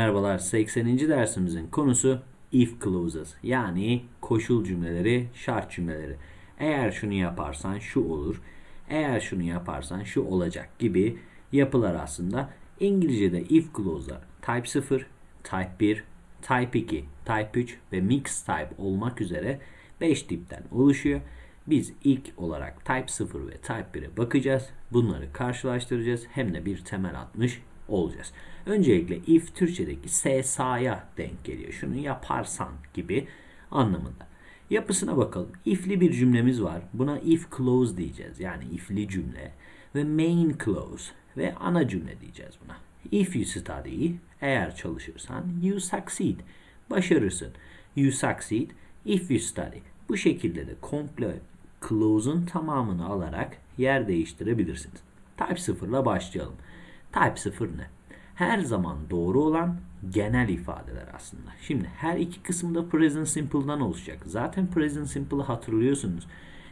merhabalar. 80. dersimizin konusu if clauses yani koşul cümleleri, şart cümleleri. Eğer şunu yaparsan şu olur, eğer şunu yaparsan şu olacak gibi yapılar aslında. İngilizce'de if clause'lar type 0, type 1, type 2, type 3 ve mixed type olmak üzere 5 tipten oluşuyor. Biz ilk olarak Type 0 ve Type 1'e bakacağız. Bunları karşılaştıracağız. Hem de bir temel atmış olacağız. Öncelikle if Türkçedeki SSA'ya denk geliyor. Şunu yaparsan gibi anlamında. Yapısına bakalım. If'li bir cümlemiz var. Buna if clause diyeceğiz. Yani if'li cümle. Ve main clause ve ana cümle diyeceğiz buna. If you study, eğer çalışırsan, you succeed, başarırsın. You succeed if you study. Bu şekilde de komple clause'un tamamını alarak yer değiştirebilirsiniz. Type 0 ile başlayalım. Type 0 ne? Her zaman doğru olan genel ifadeler aslında. Şimdi her iki kısımda present simple'dan oluşacak. Zaten present simple'ı hatırlıyorsunuz.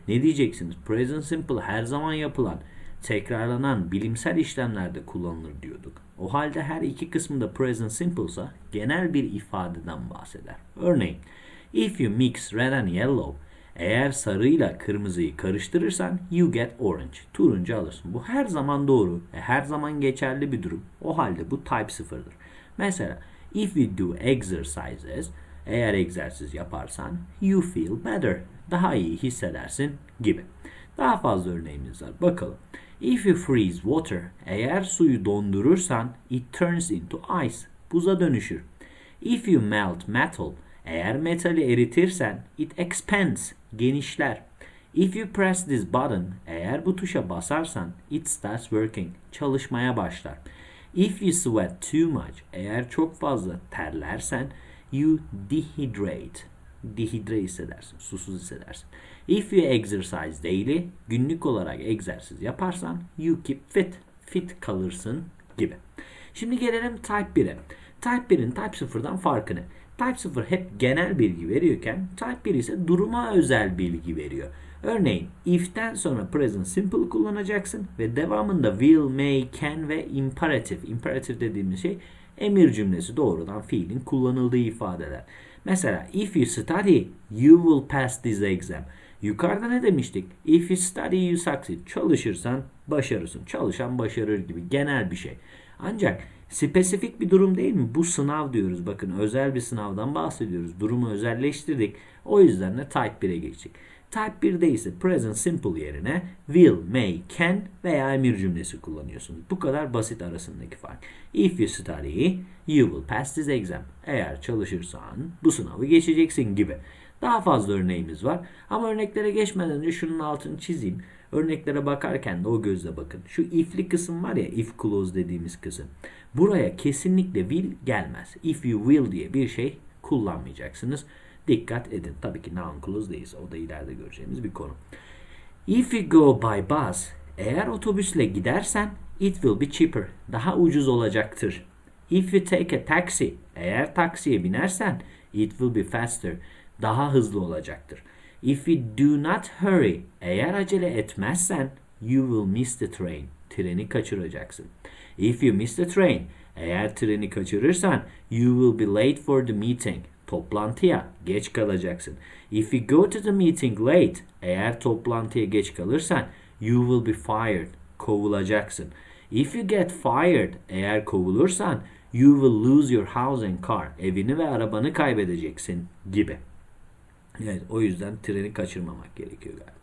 Ne diyeceksiniz? Present simple her zaman yapılan, tekrarlanan bilimsel işlemlerde kullanılır diyorduk. O halde her iki kısmında present simple ise genel bir ifadeden bahseder. Örneğin, if you mix red and yellow, eğer sarıyla kırmızıyı karıştırırsan you get orange. Turuncu alırsın. Bu her zaman doğru her zaman geçerli bir durum. O halde bu type sıfırdır. Mesela if you do exercises eğer egzersiz yaparsan you feel better. Daha iyi hissedersin gibi. Daha fazla örneğimiz var. Bakalım. If you freeze water eğer suyu dondurursan it turns into ice. Buza dönüşür. If you melt metal eğer metali eritirsen it expands, genişler. If you press this button, eğer bu tuşa basarsan it starts working, çalışmaya başlar. If you sweat too much, eğer çok fazla terlersen you dehydrate, dehidre hissedersin, susuz hissedersin. If you exercise daily, günlük olarak egzersiz yaparsan you keep fit, fit kalırsın gibi. Şimdi gelelim type 1'e. Type 1'in Type 0'dan farkı ne? Type 0 hep genel bilgi veriyorken Type 1 ise duruma özel bilgi veriyor. Örneğin if'ten sonra present simple kullanacaksın ve devamında will, may, can ve imperative. Imperative dediğimiz şey emir cümlesi doğrudan fiilin kullanıldığı ifadeler. Mesela if you study you will pass this exam. Yukarıda ne demiştik? If you study you succeed. Çalışırsan başarırsın. Çalışan başarır gibi genel bir şey. Ancak Spesifik bir durum değil mi? Bu sınav diyoruz. Bakın özel bir sınavdan bahsediyoruz. Durumu özelleştirdik. O yüzden de Type 1'e geçtik. Type 1'de ise present simple yerine will, may, can veya emir cümlesi kullanıyorsunuz. Bu kadar basit arasındaki fark. If you study, you will pass this exam. Eğer çalışırsan bu sınavı geçeceksin gibi. Daha fazla örneğimiz var. Ama örneklere geçmeden önce şunun altını çizeyim. Örneklere bakarken de o gözle bakın. Şu if'li kısım var ya if clause dediğimiz kısım. Buraya kesinlikle will gelmez. If you will diye bir şey kullanmayacaksınız. Dikkat edin. Tabii ki noun clause değilse o da ileride göreceğimiz bir konu. If you go by bus, eğer otobüsle gidersen it will be cheaper. Daha ucuz olacaktır. If you take a taxi, eğer taksiye binersen it will be faster. Daha hızlı olacaktır. If you do not hurry, eğer acele etmezsen you will miss the train. Treni kaçıracaksın. If you miss the train, eğer treni kaçırırsan you will be late for the meeting. Toplantıya geç kalacaksın. If you go to the meeting late, eğer toplantıya geç kalırsan you will be fired. Kovulacaksın. If you get fired, eğer kovulursan you will lose your house and car. Evini ve arabanı kaybedeceksin gibi. Evet, o yüzden treni kaçırmamak gerekiyor galiba.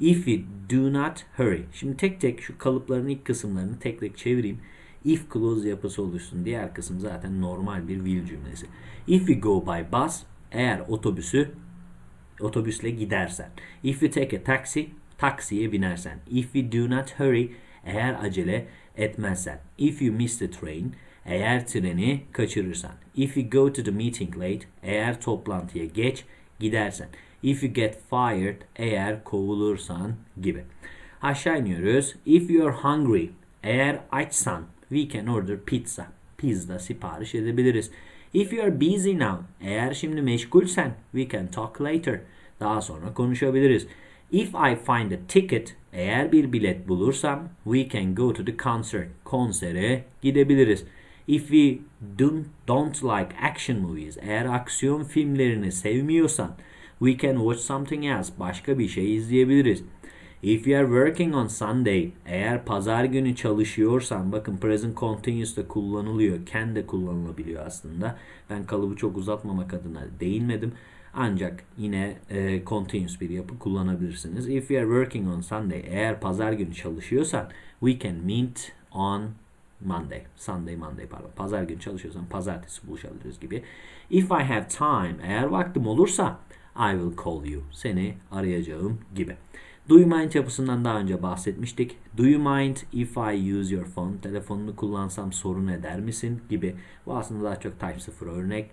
If you do not hurry. Şimdi tek tek şu kalıpların ilk kısımlarını tek tek çevireyim. If clause yapısı oluşsun. Diğer kısım zaten normal bir will cümlesi. If you go by bus, eğer otobüsü otobüsle gidersen. If you take a taxi, taksiye binersen. If you do not hurry, eğer acele etmezsen. If you miss the train, eğer treni kaçırırsan. If you go to the meeting late, eğer toplantıya geç gidersen. If you get fired, eğer kovulursan gibi. Aşağı iniyoruz. If you're hungry, eğer açsan, we can order pizza. Pizza sipariş edebiliriz. If you are busy now, eğer şimdi meşgulsen, we can talk later. Daha sonra konuşabiliriz. If I find a ticket, eğer bir bilet bulursam, we can go to the concert. Konsere gidebiliriz. If we don't, don't like action movies, eğer aksiyon filmlerini sevmiyorsan, we can watch something else, başka bir şey izleyebiliriz. If you are working on Sunday, eğer pazar günü çalışıyorsan, bakın present continuous da kullanılıyor, can de kullanılabiliyor aslında. Ben kalıbı çok uzatmamak adına değinmedim. Ancak yine e, continuous bir yapı kullanabilirsiniz. If you are working on Sunday, eğer pazar günü çalışıyorsan, we can meet on Monday. Sunday, Monday pardon. Pazar günü çalışıyorsan pazartesi buluşabiliriz gibi. If I have time, eğer vaktim olursa, I will call you. Seni arayacağım gibi. Do you mind yapısından daha önce bahsetmiştik. Do you mind if I use your phone? Telefonunu kullansam sorun eder misin? Gibi. Bu aslında daha çok Type 0 örnek.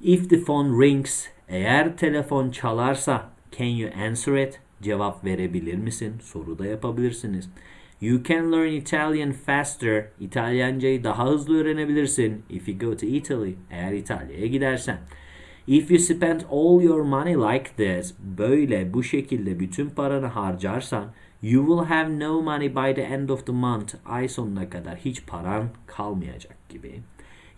If the phone rings, eğer telefon çalarsa, can you answer it? Cevap verebilir misin? Soru da yapabilirsiniz. You can learn Italian faster. İtalyancayı daha hızlı öğrenebilirsin. If you go to Italy, eğer İtalya'ya gidersen. If you spend all your money like this, böyle bu şekilde bütün paranı harcarsan, you will have no money by the end of the month. Ay sonuna kadar hiç paran kalmayacak gibi.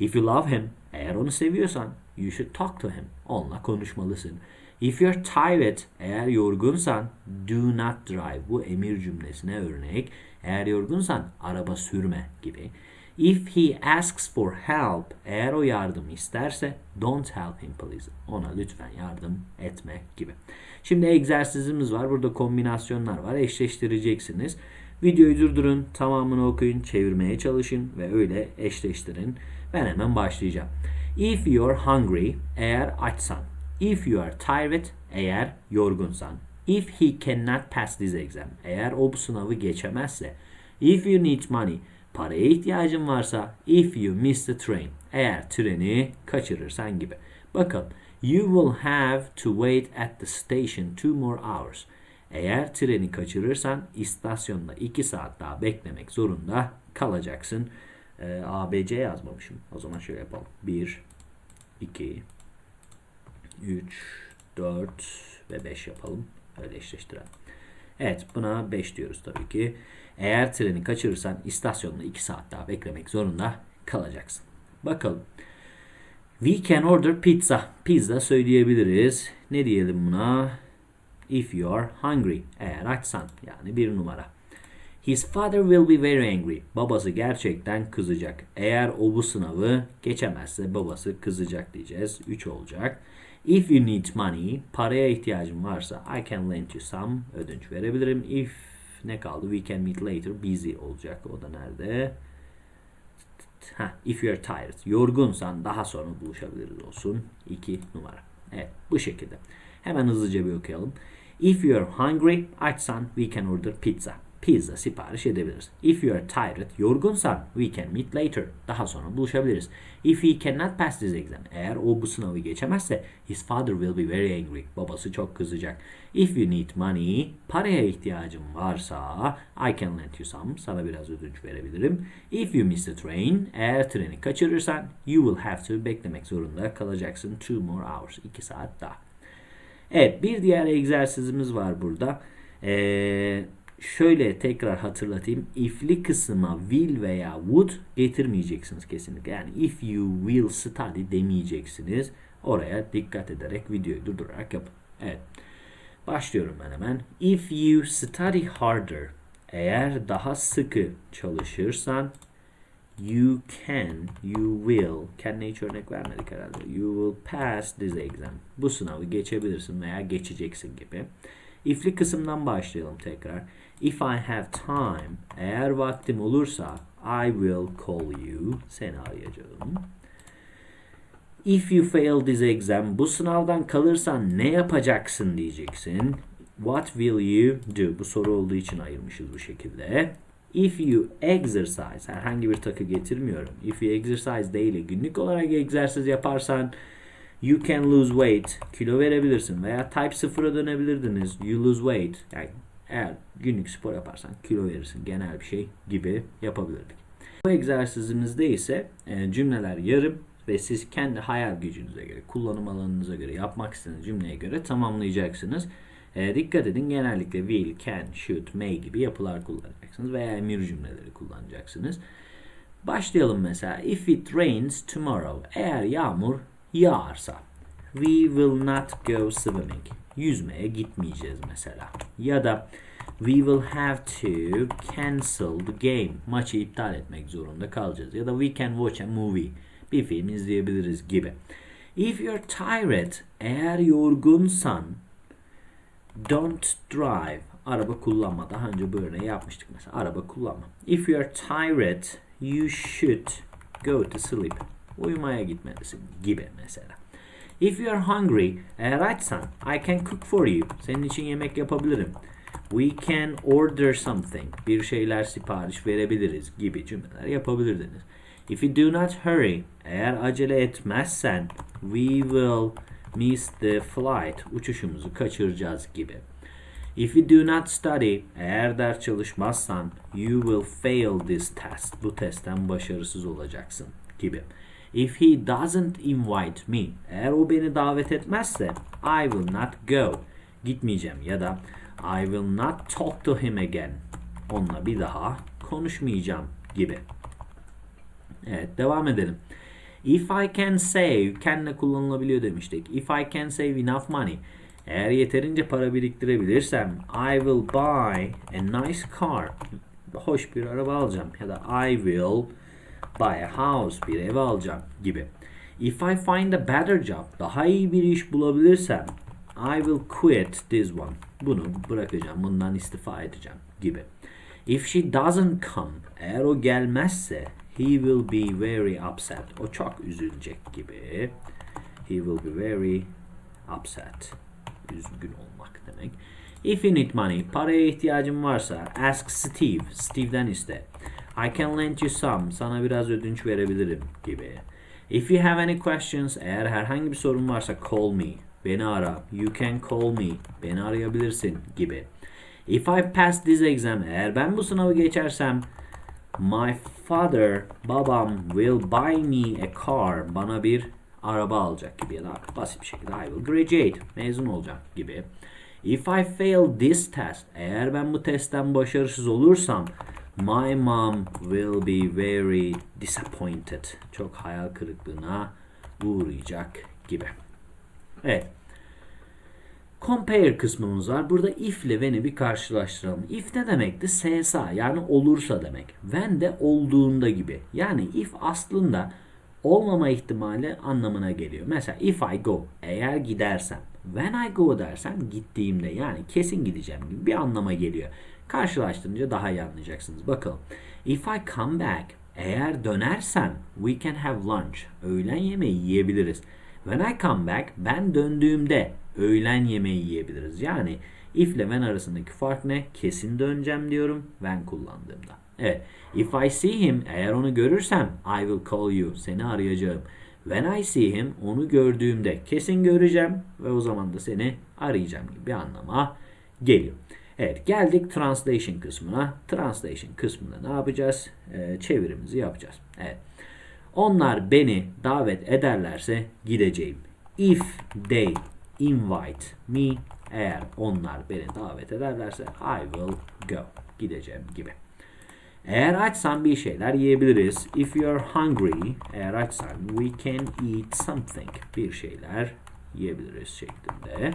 If you love him, eğer onu seviyorsan, you should talk to him. Onunla konuşmalısın. If you're tired, eğer yorgunsan, do not drive. Bu emir cümlesine örnek. Eğer yorgunsan, araba sürme gibi. If he asks for help, eğer o yardım isterse, don't help him please. Ona lütfen yardım etme gibi. Şimdi egzersizimiz var. Burada kombinasyonlar var. Eşleştireceksiniz. Videoyu durdurun, tamamını okuyun, çevirmeye çalışın ve öyle eşleştirin. Ben hemen başlayacağım. If you're hungry, eğer açsan. If you are tired, eğer yorgunsan. If he cannot pass this exam, eğer o bu sınavı geçemezse. If you need money, paraya ihtiyacın varsa. If you miss the train, eğer treni kaçırırsan gibi. Bakın, you will have to wait at the station two more hours. Eğer treni kaçırırsan istasyonda 2 saat daha beklemek zorunda kalacaksın. Ee, ABC yazmamışım. O zaman şöyle yapalım. 1, 2, 3, 4 ve 5 yapalım. Öyle eşleştirelim. Evet buna 5 diyoruz tabii ki. Eğer treni kaçırırsan istasyonda 2 saat daha beklemek zorunda kalacaksın. Bakalım. We can order pizza. Pizza söyleyebiliriz. Ne diyelim buna? If you are hungry. Eğer açsan. Yani bir numara. His father will be very angry. Babası gerçekten kızacak. Eğer o bu sınavı geçemezse babası kızacak diyeceğiz. 3 olacak. If you need money, paraya ihtiyacın varsa I can lend you some, ödünç verebilirim. If ne kaldı? We can meet later, busy olacak. O da nerede? Heh, if you're tired, yorgunsan daha sonra buluşabiliriz olsun. 2 numara. Evet, bu şekilde. Hemen hızlıca bir okuyalım. If you're hungry, açsan we can order pizza pizza sipariş edebiliriz. If you are tired, yorgunsan we can meet later. Daha sonra buluşabiliriz. If he cannot pass this exam, eğer o bu sınavı geçemezse his father will be very angry. Babası çok kızacak. If you need money, paraya ihtiyacın varsa I can lend you some. Sana biraz ödünç verebilirim. If you miss the train, eğer treni kaçırırsan you will have to beklemek zorunda kalacaksın two more hours. 2 saat daha. Evet bir diğer egzersizimiz var burada. Eee şöyle tekrar hatırlatayım. If'li kısma will veya would getirmeyeceksiniz kesinlikle. Yani if you will study demeyeceksiniz. Oraya dikkat ederek videoyu durdurarak yapın. Evet. Başlıyorum ben hemen. If you study harder. Eğer daha sıkı çalışırsan you can, you will, kendine hiç örnek vermedik herhalde. You will pass this exam. Bu sınavı geçebilirsin veya geçeceksin gibi. If'li kısımdan başlayalım tekrar. If I have time, eğer vaktim olursa I will call you, seni arayacağım. If you fail this exam, bu sınavdan kalırsan ne yapacaksın diyeceksin. What will you do? Bu soru olduğu için ayırmışız bu şekilde. If you exercise, herhangi bir takı getirmiyorum. If you exercise değil, günlük olarak egzersiz yaparsan you can lose weight, kilo verebilirsin veya type 0'a dönebilirdiniz. You lose weight, yani eğer günlük spor yaparsan kilo verirsin genel bir şey gibi yapabilirdik. Bu egzersizimizde ise e, cümleler yarım ve siz kendi hayal gücünüze göre, kullanım alanınıza göre, yapmak istediğiniz cümleye göre tamamlayacaksınız. E, dikkat edin genellikle will, can, should, may gibi yapılar kullanacaksınız veya emir cümleleri kullanacaksınız. Başlayalım mesela. If it rains tomorrow. Eğer yağmur yağarsa. We will not go swimming. Yüzmeye gitmeyeceğiz mesela. Ya da we will have to cancel the game. Maçı iptal etmek zorunda kalacağız. Ya da we can watch a movie. Bir film izleyebiliriz gibi. If you're tired, eğer yorgunsan, don't drive. Araba kullanma. Daha önce bu örneği yapmıştık mesela. Araba kullanma. If you're tired, you should go to sleep. Uyumaya gitmelisin gibi mesela. If you're hungry, eğer açsan, I can cook for you. Senin için yemek yapabilirim. We can order something. Bir şeyler sipariş verebiliriz gibi cümleler yapabilirdiniz. If you do not hurry, eğer acele etmezsen, we will miss the flight. Uçuşumuzu kaçıracağız gibi. If you do not study, eğer ders çalışmazsan, you will fail this test. Bu testten başarısız olacaksın gibi. If he doesn't invite me, eğer o beni davet etmezse, I will not go. Gitmeyeceğim ya da I will not talk to him again. Onunla bir daha konuşmayacağım gibi. Evet devam edelim. If I can save, can'le kullanılabiliyor demiştik. If I can save enough money. Eğer yeterince para biriktirebilirsem I will buy a nice car. Hoş bir araba alacağım. Ya da I will buy a house. Bir ev alacağım gibi. If I find a better job. Daha iyi bir iş bulabilirsem I will quit this one. Bunu bırakacağım. Bundan istifa edeceğim gibi. If she doesn't come. Eğer o gelmezse he will be very upset. O çok üzülecek gibi. He will be very upset. Üzgün olmak demek. If you need money, paraya ihtiyacın varsa ask Steve. Steve'den iste. I can lend you some. Sana biraz ödünç verebilirim gibi. If you have any questions, eğer herhangi bir sorun varsa call me. Beni ara. You can call me. Beni arayabilirsin gibi. If I pass this exam, eğer ben bu sınavı geçersem My father, babam will buy me a car. Bana bir araba alacak gibi ya da basit bir şekilde I will graduate. Mezun olacağım gibi. If I fail this test, eğer ben bu testten başarısız olursam My mom will be very disappointed. Çok hayal kırıklığına uğrayacak gibi. Evet. Compare kısmımız var. Burada if ile when'i bir karşılaştıralım. If ne demekti? SSA yani olursa demek. When de olduğunda gibi. Yani if aslında olmama ihtimali anlamına geliyor. Mesela if I go eğer gidersem. When I go dersem gittiğimde yani kesin gideceğim gibi bir anlama geliyor. Karşılaştırınca daha iyi anlayacaksınız. Bakalım. If I come back eğer dönersem we can have lunch. Öğlen yemeği yiyebiliriz. When I come back ben döndüğümde öğlen yemeği yiyebiliriz. Yani if ile when arasındaki fark ne? Kesin döneceğim diyorum when kullandığımda. Evet. If I see him eğer onu görürsem I will call you. Seni arayacağım. When I see him onu gördüğümde kesin göreceğim ve o zaman da seni arayacağım gibi bir anlama geliyor. Evet geldik translation kısmına. Translation kısmında ne yapacağız? Ee, çevirimizi yapacağız. Evet. Onlar beni davet ederlerse gideceğim. If they invite me eğer onlar beni davet ederlerse I will go. Gideceğim gibi. Eğer açsan bir şeyler yiyebiliriz. If you're hungry, eğer açsan we can eat something. Bir şeyler yiyebiliriz şeklinde.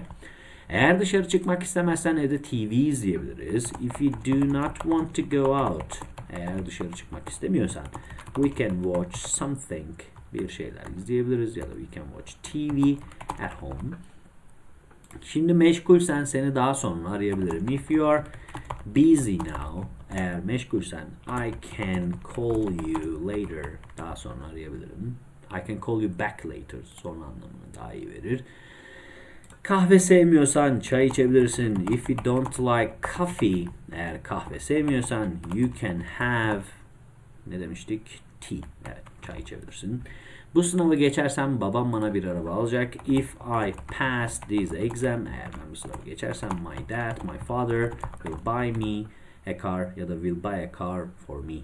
Eğer dışarı çıkmak istemezsen evde TV izleyebiliriz. If you do not want to go out, eğer dışarı çıkmak istemiyorsan we can watch something. Bir şeyler izleyebiliriz ya da we can watch TV at home. Şimdi meşgulsen seni daha sonra arayabilirim. If you are busy now, eğer meşgulsen I can call you later. Daha sonra arayabilirim. I can call you back later. Sonra anlamını daha iyi verir. Kahve sevmiyorsan çay içebilirsin. If you don't like coffee, eğer kahve sevmiyorsan you can have ne demiştik? Tea. Evet, çay içebilirsin. Bu sınavı geçersem babam bana bir araba alacak. If I pass this exam, eğer ben bu sınavı geçersem my dad, my father will buy me a car ya da will buy a car for me.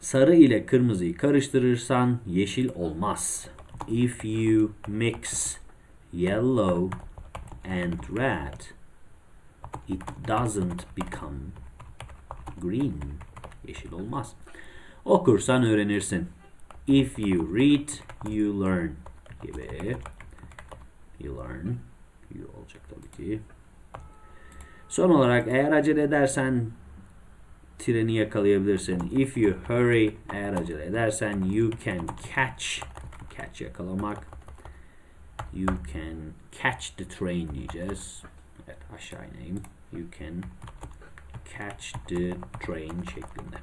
Sarı ile kırmızıyı karıştırırsan yeşil olmaz. If you mix yellow and red, it doesn't become green. Yeşil olmaz. Okursan öğrenirsin. If you read, you learn gibi. You learn. You olacak tabii ki. Son olarak eğer acele edersen treni yakalayabilirsin. If you hurry, eğer acele edersen you can catch. Catch yakalamak. You can catch the train diyeceğiz. Evet aşağı ineyim. You can catch the train şeklinde.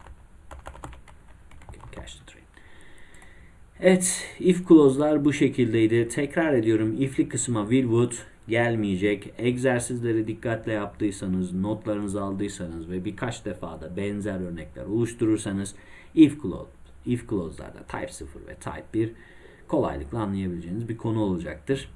Catch the train. Evet, if clause'lar bu şekildeydi. Tekrar ediyorum, if'li kısma will would gelmeyecek. Egzersizleri dikkatle yaptıysanız, notlarınızı aldıysanız ve birkaç defa da benzer örnekler oluşturursanız if clause, if clause'larda type 0 ve type 1 kolaylıkla anlayabileceğiniz bir konu olacaktır.